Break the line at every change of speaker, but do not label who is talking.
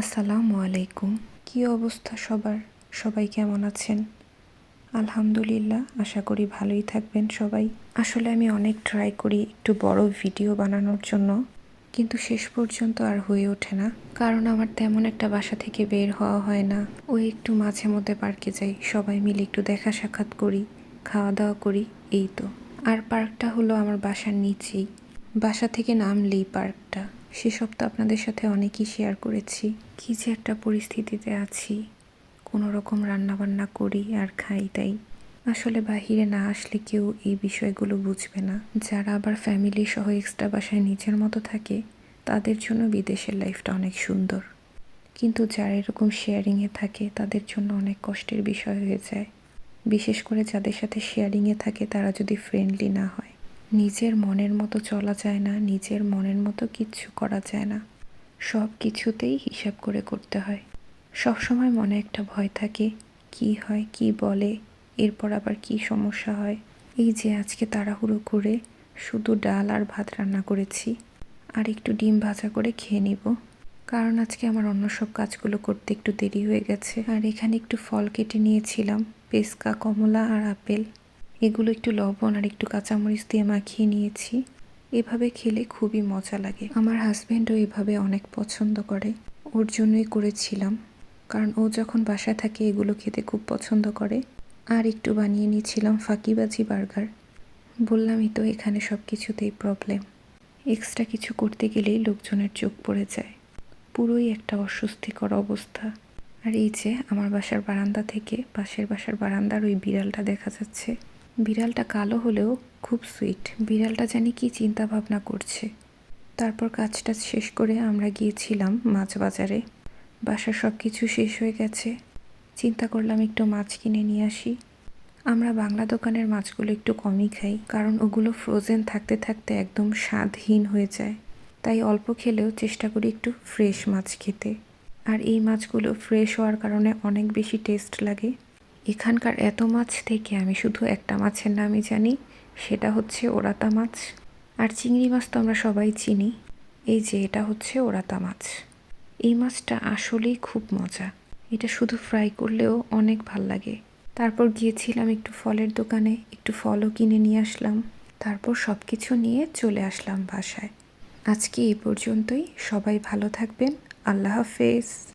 আসসালামু আলাইকুম। কি অবস্থা সবার? সবাই কেমন আছেন? আলহামদুলিল্লাহ, আশা করি ভালোই থাকবেন সবাই। আসলে আমি অনেক ট্রাই করি একটু বড় ভিডিও বানানোর জন্য, কিন্তু শেষ পর্যন্ত আর হয়ে ওঠে না। কারণ আমার তেমন একটা বাসা থেকে বের হওয়া হয় না। ওই একটু মাঝে মধ্যে পার্কে যাই, সবাই মিলে একটু দেখা সাক্ষাৎ করি খাওয়া দাওয়া করি, এই তো। আর পার্কটা হলো আমার বাসার নিচেই। বাসা থেকে নামলেই পার্কটা সেসব তো আপনাদের সাথে অনেকই শেয়ার করেছি। কি যে একটা পরিস্থিতিতে আছি। কোনো রকম রান্নাবান্না করি আর খাই তাই। আসলে বাহিরে না আসলে কেউ এই বিষয়গুলো বুঝবে না। যারা আবার ফ্যামিলি সহ এক্সট্রা বাসায় নিজের মতো থাকে, তাদের জন্য বিদেশের লাইফটা অনেক সুন্দর। কিন্তু যারা এরকম শেয়ারিংয়ে থাকে, তাদের জন্য অনেক কষ্টের বিষয় হয়ে যায়। বিশেষ করে যাদের সাথে শেয়ারিংয়ে থাকে, তারা যদি ফ্রেন্ডলি না হয়। নিজের মনের মতো চলা যায় না, নিজের মনের মতো কিচ্ছু করা যায় না। সব কিছুতেই হিসাব করে করতে হয়। সব সময় মনে একটা ভয় থাকে, কি হয়, কি বলে, এরপর আবার কি সমস্যা হয়। এই যে আজকে তাড়াহুড়ো করে শুধু ডাল আর ভাত রান্না করেছি, আর একটু ডিম ভাজা করে খেয়ে নিব। কারণ আজকে আমার অন্য সব কাজগুলো করতে একটু দেরি হয়ে গেছে। আর এখানে একটু ফল কেটে নিয়েছিলাম, পেস্কা, কমলা আর আপেল। এগুলো একটু লবণ আর একটু কাঁচামরিচ দিয়ে মাখিয়ে নিয়েছি। এভাবে খেলে খুবই মজা লাগে। আমার হাজব্যান্ডও এভাবে অনেক পছন্দ করে। ওর জন্যই করেছিলাম। কারণ ও যখন বাসায় থাকে, এগুলো খেতে খুব পছন্দ করে। আর একটু বানিয়ে নিয়েছিলাম ফাঁকিবাজি বার্গার। বললামই তো এখানে সব কিছুতেই প্রবলেম এক্সট্রা কিছু করতে গেলেই লোকজনের চোখ পড়ে যায়। পুরোই একটা অস্বস্তিকর অবস্থা। আর এই যে, আমার বাসার বারান্দা থেকে পাশের বাসার বারান্দার ওই বিড়ালটা দেখা যাচ্ছে। বিড়ালটা কালো হলেও খুব সুইট বিড়ালটা জানি কি চিন্তা ভাবনা করছে। তারপর কাজটা শেষ করে আমরা গিয়েছিলাম মাছ বাজারে। বাসার সব কিছু শেষ হয়ে গেছে। চিন্তা করলাম একটু মাছ কিনে নিয়ে আসি। আমরা বাংলা দোকানের মাছগুলো একটু কমই খাই, কারণ ওগুলো ফ্রোজেন থাকতে থাকতে একদম স্বাদহীন হয়ে যায়। তাই অল্প খেলেও চেষ্টা করি একটু ফ্রেশ মাছ খেতে। আর এই মাছগুলো ফ্রেশ হওয়ার কারণে অনেক বেশি টেস্ট লাগে। এখানকার এত মাছ থেকে আমি শুধু একটা মাছের নামই জানি, সেটা হচ্ছে ওরাতা মাছ। আর চিংড়ি মাছ তো আমরা সবাই চিনি। এই যে, এটা হচ্ছে ওরাতা মাছ। এই মাছটা আসলেই খুব মজা। এটা শুধু ফ্রাই করলেও অনেক ভালো লাগে। তারপর গিয়েছিলাম একটু ফলের দোকানে, একটু ফলও কিনে নিয়ে আসলাম। তারপর সব কিছু নিয়ে চলে আসলাম বাসায়। আজকে এই পর্যন্তই। সবাই ভালো থাকবেন। আল্লাহ হাফেজ।